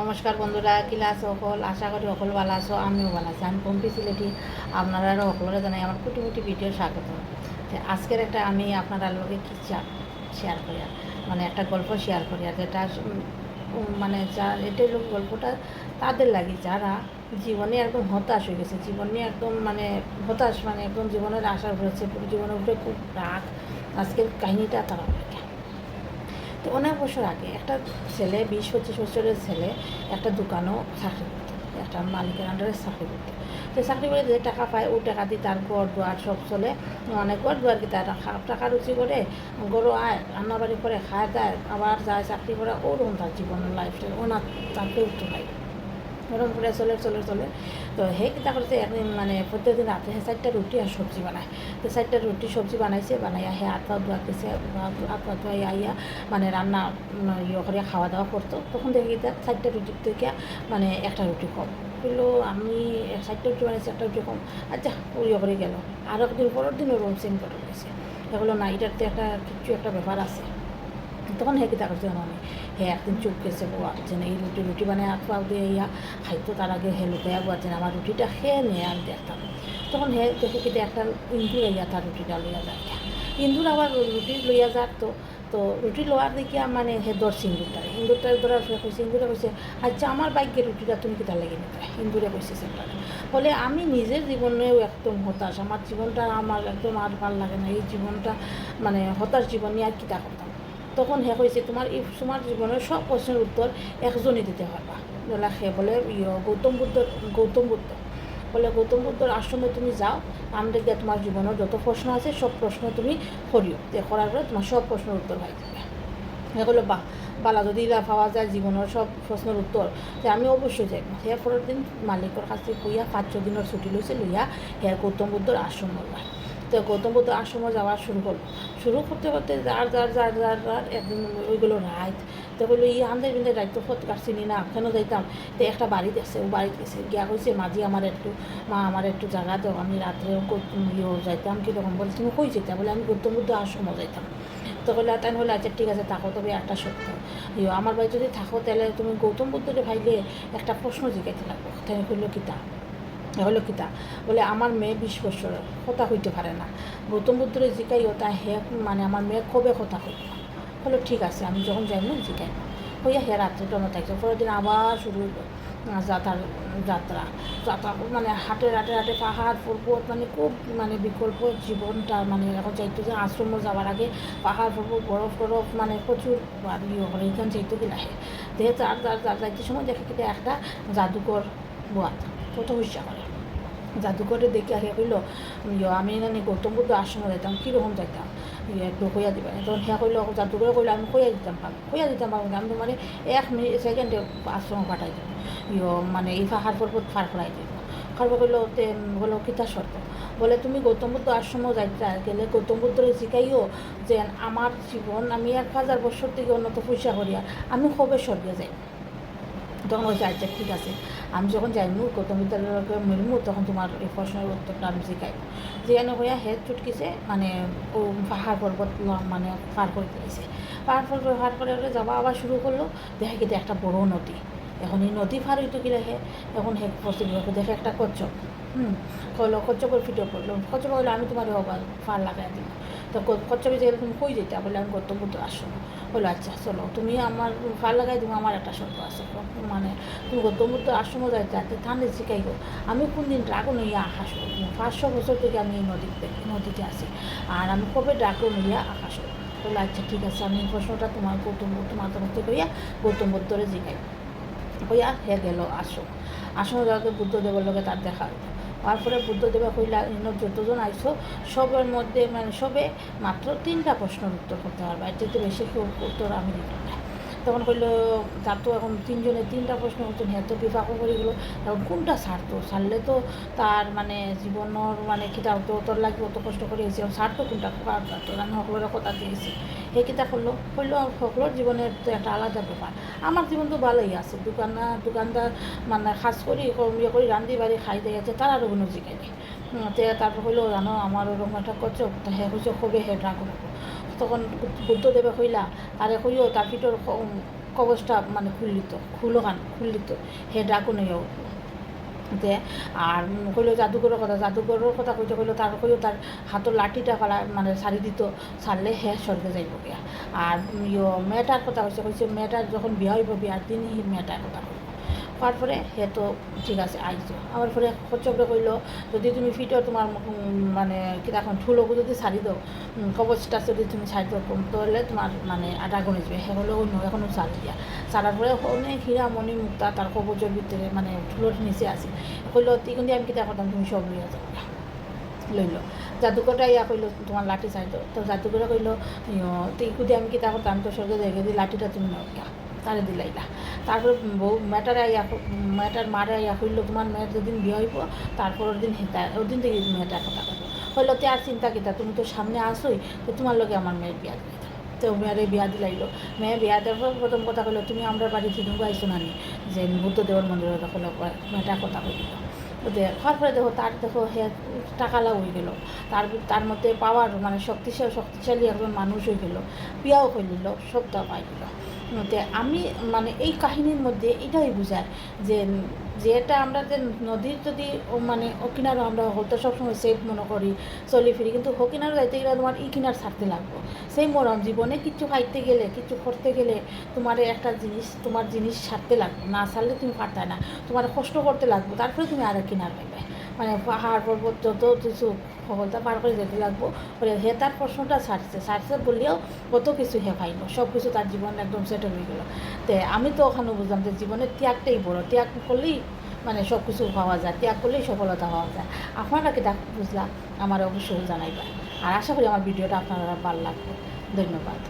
নমস্কার বন্ধুরা কিলাস সকল আশা করি সকল ভালো আছো, আমিও ভালো আছি আমি পম্পি সিলেটি আপনারা সকলরে জানাই আমার কুটি কুটি ভিডিও স্বাগত আজকের একটা আমি আপনারা লোকে কি শেয়ার করি আর। মানে একটা গল্প শেয়ার করি আর, যেটা মানে যা এটাই লোক গল্পটা তাদের লাগে, যারা জীবনে একদম হতাশ হয়ে গেছে, জীবনে একদম মানে হতাশ মানে একদম জীবনের আশা রয়েছে জীবনের উপরে খুব রাগ, আজকের কাহিনীটা তারা। তো অনেক বছর আগে একটা ছেলে, বিশ পঁচিশ বছরের ছেলে একটা দোকানও চাকরি করতো, একটা মালিকের আন্ডারে চাকরি করতো। তো চাকরি করে যে টাকা পায়, ও টাকা দিয়ে তার ঘর দুয়ার সব চলে। মানে ঘর দুয়ার কি তার টাকা রুচি করে, গরু আয়, রান্নাবাড়ি করে, খায়, দেয়, আবার যায় চাকরি করে, ওরকম তার জীবনের লাইফস্টাইল ওনার তার কেউ তো নাই ওরকম করে চলে চলে চলে। তো সেই কিতা করছে একদিন মানে প্রত্যেকদিন রাতে সে চারটা রুটি আর সবজি বানায়। তো চারটা রুটি সবজি বানাইছে বানাইয়া হাত পা ধোয়া দিছে হাত পা ধোয়াই আইয়া মানে রান্না ইয়ে করে খাওয়া দাওয়া করতো তখন দেখি চারটা রুটির থেকে মানে একটা রুটি কম। বলল আমি চারটা রুটি বানাইছি একটা রুটি কম। আচ্ছা ইয়ে করে গেল। আর একদিন পরের দিন ওরকম সেম করে গেছে এগুলো না এটার তো একটা কিছু একটা ব্যাপার আছে। তখন হে কিতা করছে মানে হে একদিন চুপ গেছে বোয়া যে এই রুটি রুটি বানায় হাত পাও দিয়ে ইয়া খাইতো তার আগে হে বোয়া যে আমার রুটিটা খেয়ে নিয়ে আমি দেখতাম তখন হে দেখে কিন্তু একটা ইন্দুর ইয়া তার রুটিটা লইয়া যায় ইন্দুর আবার রুটি লইয়া যাক তো তো রুটি লোয়ার দেখিয়া মানে হে ধরছে ইন্দুরটারে ইন্দুরটারে ধরার পরে কইছে ইন্দুরে কইছে আচ্ছা আমার বাইকের রুটিটা তুমি কিতা লেগে নিতে ইন্দুরে কইছে সেটারে বলে আমি নিজের জীবনেও একদম হতাশ আমার জীবনটা আমার একদম আর ভালো লাগে না এই জীবনটা মানে হতাশ জীবন নিয়ে আর কিতা করতাম তখন হে কইছে, তোমার এই, তোমার জীবনের সব প্রশ্নের উত্তর একজনই দিতে পারবা। বলে সে বলে গৌতম বুদ্ধ গৌতম বুদ্ধ। বলে, গৌতম বুদ্ধর আশ্রমে তুমি যাও আমি দেখবে তোমার জীবনের যত প্রশ্ন আছে, সব প্রশ্ন তুমি করিও। যে করার পরে তোমার সব প্রশ্নের উত্তর হয়ে যাবে। এগুলো বা বালা, যদি ইলা পাওয়া যায় জীবনের সব প্রশ্নের উত্তর, যে আমি অবশ্যই যাই সে পরের দিন মালিকের কাছে কইয়া পাঁচ ছ দিনের ছুটি লইছে, লইয়া হে গৌতম বুদ্ধর আশ্রম যার তো গৌতম বুদ্ধ আশ্রমে যাওয়া শুরু করল। শুরু করতে করতে যার যার যার যার যার, একদিন ওইগুলো রাইত। তো বলল ই আমাদের বিন্দে রাইত ফত কাটছিনি না, কেন যাইতাম? তো একটা বাড়িতে আছে, ও বাড়িতে গেছে। গিয়া কইছে, মাঝি আমার একটু, মা আমার একটু জায়গা দাও, আমি রাত্রে ইয়ে যাইতাম কীরকম বলে, তুমি কই যেতাম বলে, আমি গৌতম বুদ্ধ আশ্রমে যাইতাম। তো বলে তাই হলে আচ্ছা ঠিক আছে, থাকো, তবে একটা সত্য ইয়ে আমার বাড়ি যদি থাকো, তাহলে তুমি গৌতম বুদ্ধরে ভাইলে একটা প্রশ্ন জিজ্ঞাসা লাগবো। তাই কইলো কিতা হলো কিতা বলে, আমার মেয়ে বিশ বছর, কথা হইতে পারে না। গৌতম বুদ্ধরে জিকাই ওটা হে মানে আমার মেয়ে কবে কথা হইব হলো ঠিক আছে, আমি যখন যাই না। জিকাই হইয়া হে, রাত্রে টনো থাকছে পরের দিন আবার শুরু হইল যাত্রার যাত্রা যাত্রা। মানে হাটে হাটে হাটে পাহাড়, পর্বত মানে খুব মানে বিকল্প জীবনটা মানে এখন চাইতো যে আশ্রমে যাওয়ার আগে পাহাড়, পর্বত, বরফ বরফ মানে প্রচুর ইয়ে করে এখান চাইতো লাহে দেহে তার যাইতে সময় দেখে কিন্তু একটা জাদুকর বোয়াত। কত হুইসা করে। জাদুঘরে দেখে আগে কইল ইয়ে আমি নানি গৌতম বুদ্ধ আশ্রমে যাইতাম কীরকম যাইতাম? ইয়ে একটু কইয়া দিবা। তখন সেয়া কইল, জাদুঘরে কইলো, আমি কইয়া দিতাম পাবো কইয়া দিতাম পাবো আমি তোমার এক মিনিট সেকেন্ডে আশ্রমে পাঠাই দিব ইয় মানে এই পাহাড় পার করাই দিব খারবা কইলো, তে, বলো, কিতা শর্ত? বলে, তুমি গৌতম বুদ্ধ আশ্রমে যাইতে গেলে গৌতম বুদ্ধরে শিখাইও যে আমার জীবন আমি এক হাজার বছর থেকে উন্নত পয়সা করিয়া, আমি কবে স্বর্গে যাই তখন ওই আচ্ছা ঠিক আছে। আমি যখন যাইমু গৌতম বিদ্যালয়কে মিলমু, তখন তোমার এই প্রশ্নের উত্তরটা আমি শিখাই যেখানে হইয়া হেড চুটকিছে মানে পাহাড় পর্বত মানে পার করে দিয়েছে। পাহাড় পর্বত পার করে যাওয়া আবার শুরু করল, দেখে কিন্তু একটা বড় নদী। এখন এই নদী পার হইতে গেলে হে, এখন হে দেখে একটা কচ্ছপ। হুম, কইলো কচ্ছপের ফিটে পড়ল কচ্ছপ কইলো, আমি তোমার পার লাগাই দিব তো ক- কচ্ছপে যে তুমি কই যেতে? বলে আমি গৌতম বুদ্ধ আসব বলল আচ্ছা চলো। তুমি আমার পার লাগাই তুমি আমার একটা শর্ত আছে। মানে তুমি গৌতম বুদ্ধ আশ্রমে যাইতে আছে ঠান্ডে শিখাইব আমি কোন দিন ড্রাগন হইয়া আকাশ পাঁচশো বছর থেকে আমি এই নদীতে নদীতে আছি। আর আমি কবে ড্রাগন হইয়া আকাশ বলল আচ্ছা ঠিক আছে। আমি প্রশ্নটা তোমার গৌতম বুদ্ধ মাথা মধ্যে কইয়া গৌতম বুদ্ধরে জিগাই। কইয়া হে গেল আসো। আশ্রমে যাওয়াতে বুদ্ধদেবের লোকে তার দেখা হইল তারপরে বুদ্ধদেবা যতজন আইসো সবের মধ্যে মানে সবে মাত্র তিনটা প্রশ্নের উত্তর করতে পারবে। এর বেশি উত্তর আমি না। তখন কইলো, তার তো এখন তিনজনে তিনটা প্রশ্ন উত্তর হ্যাঁ তো বিবাহ করে গেলো। এখন কোনটা ছাড়তো ছাড়লে তো তার মানে জীবনের মানে কিতা তো, তোর লাগবে অত কষ্ট করে এসে ছাড়তো কোনটা? কার আমি সকলের কথা দিয়েছি। সেই কিতা করল? করল সকলের জীবনের তো একটা আলাদা ব্যাপার। আমার জীবন তো ভালোই আছে। দোকানা দোকানদার মানে কাজ করি ইয়ে করি, রান্ধি বাড়ি খাই দিয়ে আছে, তার আরও কোনো জিগাই নেই। তারপর হইল জানো, আমার ওরকম একটা করছ তা হে হয়েছে কবে হে ড্রাগন তখন বুদ্ধদেবে কইলা তারে কইও তার পিঠর কবচটা মানে খুললিত খুলো খান খুললিত হে ডাকুন উঠল তে আর কইলো জাদুঘরের কথা জাদুঘরের কথা কইতে কইলো তার কইলো তার হাতের লাঠিটা কলা মানে সারি দিত সারলে হে স্বর্গে যাইব গিয়া আর ইয়ো মেয়েটার কথা কইছে কইছে মেয়েটার যখন বিয়া হইব বিয়ার দিন হি মেয়েটার কথা হওয়ার পরে হে তো ঠিক আছে আইছো আমার পরে কচ্চপে কইলো যদি তুমি ফিটো তোমার মানে এখন ঠুলোকে যদি সারি দাও কবচটা যদি তুমি সারি দাও তাহলে তোমার মানে আটা গণে যাবে। হলো অন্য এখনও সারি দিয়া। সারার পরে অনেক হীরা মণি মুক্তা তার কবচের ভিতরে মানে ঠুলোর নিচে আছে কইলো তুই কিন্তু আমি কিতা করতাম তুমি সব লইয়া যাও লইল জাদুকরটা ইয়া কইলো তোমার লাঠি চাইতো তো জাদুকরে কইলো তুই কুদি আমি কিতা করতাম তো সরকার জায়গায় দিয়ে লাঠিটা তুমি নাও তারে দিলাইলা। তারপর বউ, মেয়েটারে ক- মেয়েটার মারে ইয়া কইলো, তোমার মেয়ের যেদিন বিয়ে হইব, তারপর ওর দিন হেতা, ওর দিন থেকে মেয়েটা কথা কইলো কইলো, তে আর চিন্তা কিতা, তুমি তো সামনে আসোই, তো তোমার লগে আমার মেয়ের বিয়া দিলাই তো মেয়েরে বিয়া দিলাইলো। মেয়ে বিয়া দেওয়ার পর প্রথম কথা কইলো, তুমি আমরা বাড়িতে ঢুকে, আইসো নানি যে বুদ্ধদেবর মন্দিরে কথা কইলো মেয়েটা কথা কইলো ওদের হওয়ার পরে দেখো, তার দেখো, হে, টাকালা হয়ে গেল। তার তার মধ্যে পাওয়ার মানে শক্তিশালী শক্তিশালী একজন মানুষ হয়ে গেল। বিয়াও করলিল সবটা পাই দিল তে আমি মানে এই কাহিনীর মধ্যে এটাই বোঝায় যে, যেটা আমরা যে নদীর যদি মানে ও কিনারও আমরা হয়তো সবসময় সেফ মনে করি, চলি ফিরি, কিন্তু ও কিনারও যাইতে গেলে তোমার ই কিনার ছাড়তে লাগবো। সেই মরম জীবনে কিছু খাইতে গেলে, কিছু করতে গেলে তোমার একটা জিনিস, তোমার জিনিস ছাড়তে লাগবে। না ছাড়লে তুমি পারতে না। তোমার কষ্ট করতে লাগবে। তারপরে তুমি আর কিনার পাইবে। মানে পাহাড় পর্বত যত কিছু সকলটা পার করে যেতে লাগবো হে তার প্রশ্নটা ছাড়ছে ছাড়ছে বললেও কত কিছু হে পাইল সব কিছু তার জীবন একদম সেটেল হয়ে গেলো। তে আমি তো ওখানে বুঝলাম যে জীবনের ত্যাগটাই বড়। ত্যাগ করলেই মানে সব কিছু পাওয়া যায়, ত্যাগ করলেই সফলতা পাওয়া যায়। আপনারা কি দেখ বুঝলাম আমার অবশ্যই জানাইবা আর আশা করি আমার ভিডিওটা আপনারা ভালো লাগবে। ধন্যবাদ।